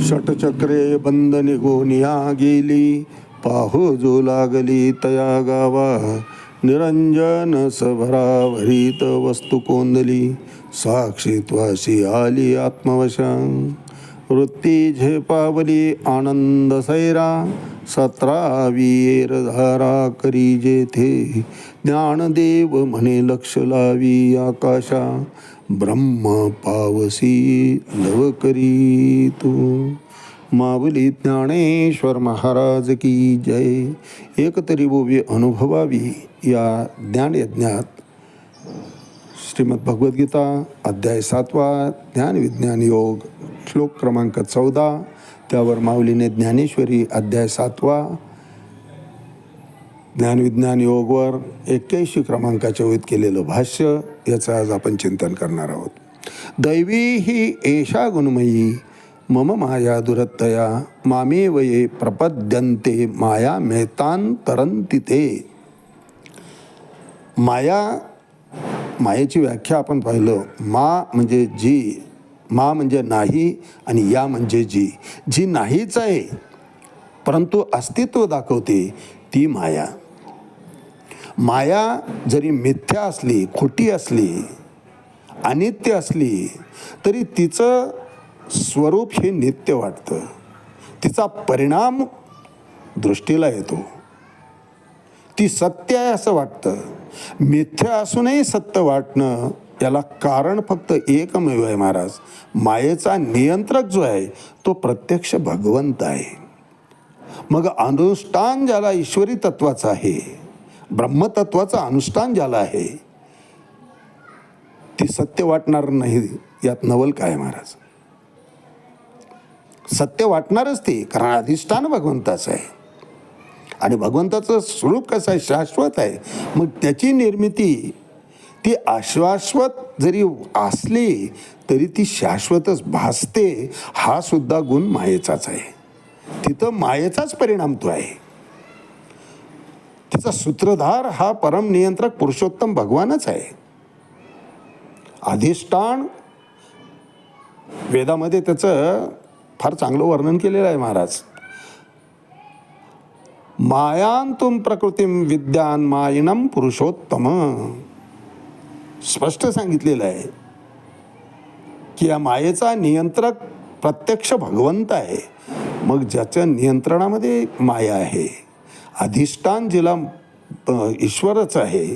षटचक्रे बंद निगोनिया गेली पाहो जो लागली तया गावा। निरंजन सभरावरीत वस्तू कोंदली साक्षीत्वाशी आली आत्मवशा। वृत्ती झेपावली आनंद सैरा सतरावी धारा करी जेथे. ज्ञानदेव म्हणे लक्ष लावी आकाशा ब्रह्म पावसी लव करी तू. माऊली ज्ञानेश्वर महाराज की जय. एकतरी बोवी अनुभवावी या ज्ञानयज्ञात. श्रीमद भगवद्गीता अध्याय सातवा ज्ञान विज्ञान योग. श्लोक क्रमांक चौदा. त्यावर माऊलीने ज्ञानेश्वरी अध्याय सातवा ज्ञानविज्ञान योगवर एक्क्याऐंशी क्रमांकाच्या ओळीत केलेलं भाष्य याचं आज आपण चिंतन करणार आहोत. दैवी ही एषा गुणमयी मम माया दुरत्तया मामे वये प्रपद्यन्ते माया मेहतान तरंती ते. माया मायेची व्याख्या आपण पाहिलं मा म्हणजे जी. मा म्हणजे नाही आणि या म्हणजे जी. जी नाहीच आहे परंतु अस्तित्व दाखवते ती माया. माया जरी मिथ्या असली खोटी असली अनित्य असली तरी तिचं स्वरूप हे नित्य वाटतं. तिचा परिणाम दृष्टीला येतो. ती सत्य आहे असं वाटतं. मिथ्या असूनही सत्य वाटणं याला कारण फक्त एकमेव आहे महाराज. मायेचा नियंत्रक जो आहे तो प्रत्यक्ष भगवंत आहे. मग अनुष्ठान ज्याला ईश्वरी तत्वाचं आहे ब्रह्मतत्वाचं अनुष्ठान ज्याला आहे ती सत्य वाटणार नाही यात नवल काय महाराज? सत्य वाटणारच ती कारण अधिष्ठान भगवंताचं आहे. आणि भगवंताचं स्वरूप कसं आहे शाश्वत आहे. मग त्याची निर्मिती ती आश्वाश्वत जरी असली तरी ती शाश्वतच भासते. हा सुद्धा गुण मायेचाच आहे. तिथं मायेचाच परिणाम तो आहे. तिचा सूत्रधार हा परम नियंत्रक पुरुषोत्तम भगवानच आहे. अधिष्ठान वेदामध्ये त्याचं फार चांगलं वर्णन केलेलं आहे महाराज. मायांतुम प्रकृतीम विद्यान मायिनम पुरुषोत्तम. स्पष्ट सांगितलेलं आहे की या मायेचा नियंत्रक प्रत्यक्ष भगवंत आहे. मग ज्याच्या नियंत्रणामध्ये माया आहे अधिष्ठान जिला ईश्वरच आहे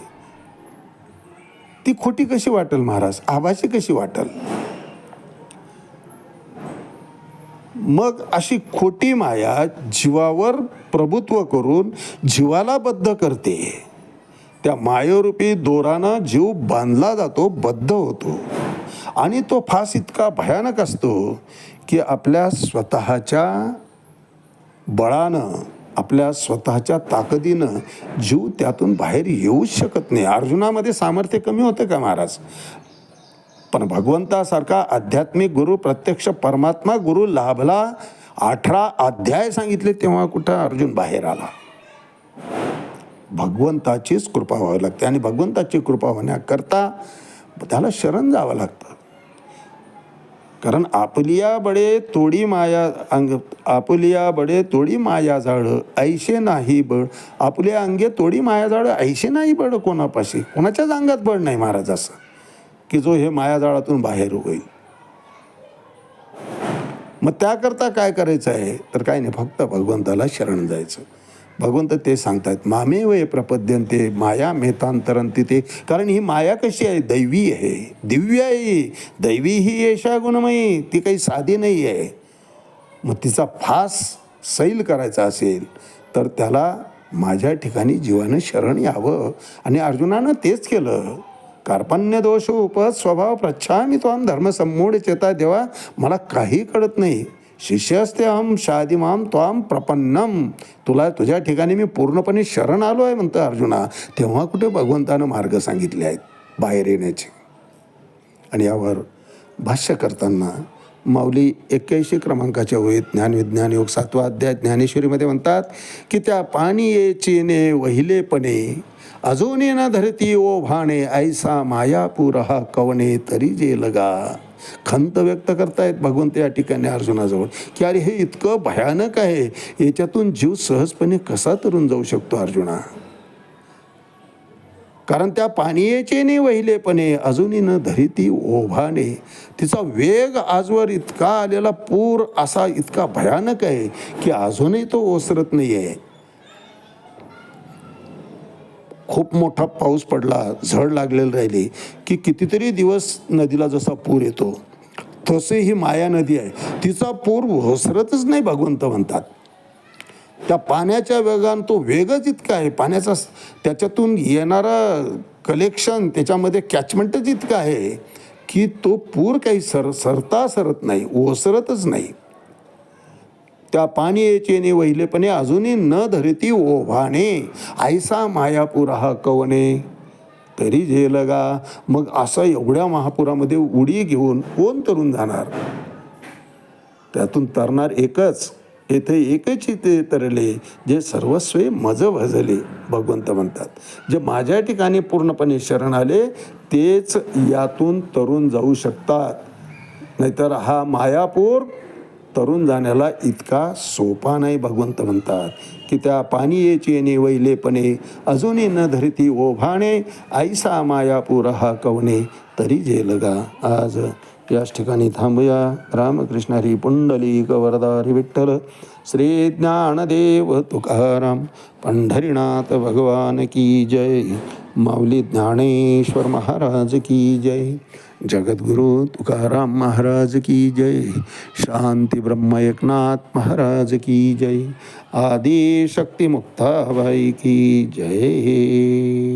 ती खोटी कशी वाटेल महाराज? आभाशी कशी वाटेल? मग अशी खोटी माया जीवावर प्रभुत्व करून जीवाला बद्ध करते. त्या मायोरूपी दोरानं जीव बांधला जातो बद्ध होतो. आणि तो फास इतका भयानक असतो की आपल्या स्वतःच्या बळानं आपल्या स्वतःच्या ताकदीनं जीव त्यातून बाहेर येऊच शकत नाही. अर्जुनामध्ये सामर्थ्य कमी होतं का महाराज? पण भगवंतासारखा आध्यात्मिक गुरु प्रत्यक्ष परमात्मा गुरु लाभला अठरा अध्याय सांगितले तेव्हा कुठं अर्जुन बाहेर आला? भगवंताचीच कृपा व्हावी लागते आणि भगवंताची कृपा होण्याकरता त्याला शरण जावं लागतं. कारण आपलिया बडे तोडी माया अंग आपलिया बडे तोडी माया जाळ ऐशे नाही बळ आपल्या अंगे तोडी माया जाळ ऐशे नाही बळ कोणापाशी? कोणाच्याच अंगात बळ नाही महाराज असं. की जो हे मायाजाळातून बाहेर होईल. मग त्याकरता काय करायचं आहे? तर काय नाही फक्त भगवंताला शरण जायचं. भगवंत ते सांगतात मामे वय प्रपद्यंते माया मेतांतरंती ते कारण ही माया कशी आहे? दैवी आहे दिव्य आहे दैवी ही यशा गुणमयी ती काही साधी नाही आहे. मग तिचा फास सैल करायचा असेल तर त्याला माझ्या ठिकाणी जीवानं शरण यावं. आणि अर्जुनानं तेच केलं. कार्पण्य दोष उप स्वभाव प्रच्छामी तो धर्म संमूढ चेता देवा मला काही कळत नाही. शिष्यस्ते अहम शादिमाम त्वाम प्रपन्नम. तुला तुझ्या ठिकाणी मी पूर्णपणे शरण आलो आहे म्हणतो अर्जुना. तेव्हा कुठे भगवंतानं मार्ग सांगितले आहेत? बाहेर येण्याचे. आणि यावर भाष्य करताना माऊली एक्क्याऐंशी क्रमांकाच्या वहीत ज्ञानविज्ञान योग सातवा अध्याय ज्ञानेश्वरीमध्ये म्हणतात की त्या पाणी ये चेने वहिलेपणे अजून ना धरती ओ भाणे ऐसा मायापूर हा कवणे तरी जे लगा. खंत व्यक्त करतायत भगवंत या ठिकाणी अर्जुनाजवळ की अरे हे इतकं भयानक आहे याच्यातून जीव सहजपणे कसा तरून जाऊ शकतो अर्जुना? कारण त्या पाणीयेचे ने वहिलेपणे अजूनही न धरिती ओभाने तिचा वेग आजवर इतका आलेला पूर असा इतका भयानक आहे की अजूनही तो ओसरत नाही आहे खूप मोठा पाऊस पडला झड लागलेली राहिली की कितीतरी दिवस नदीला जसा पूर येतो तसे ही माया नदी आहे. तिचा पूर ओसरतच नाही भगवंत म्हणतात. त्या पाण्याच्या वेगान तो वेगच इतका आहे. पाण्याचा त्याच्यातून येणारा कलेक्शन त्याच्यामध्ये कॅचमेंटच इतकं आहे की तो पूर काही सर सरता सरत नाही ओसरतच नाही. त्या पाणी येचेने वहिलेपणे अजूनही न धरती ओभाणे ऐसा मायापूर हा कवने. तरी झेलगा मग असं एवढ्या महापुरामध्ये उडी घेऊन कोण तरुण जाणार? त्यातून तरणार एकच. येथे एकच ते तरले जे सर्वस्वे मज भजले भगवंत म्हणतात. जे माझ्या ठिकाणी पूर्णपणे शरण आले तेच यातून तरुण जाऊ शकतात. नाहीतर हा मायापूर तरुण जाण्याला इतका सोपा नाही भगवंत म्हणतात. की त्या पाणी येची येणे वैलेपणे अजूनही न धरती ओभाणे ऐसा मायापूर हा कवणे तरी जेलगा आज. याच ठिकाणी थांबूया. रामकृष्ण हरी पुंडलिक वरदारी विठ्ठल श्री ज्ञानदेव तुकाराम पंढरीनाथ भगवान की जय माऊली ज्ञानेश्वर महाराज की जय. जगद्गुरु तुकाराम महाराज की जय। शांती ब्रह्म एकनाथ महाराज की जय। आदि शक्ती की जय।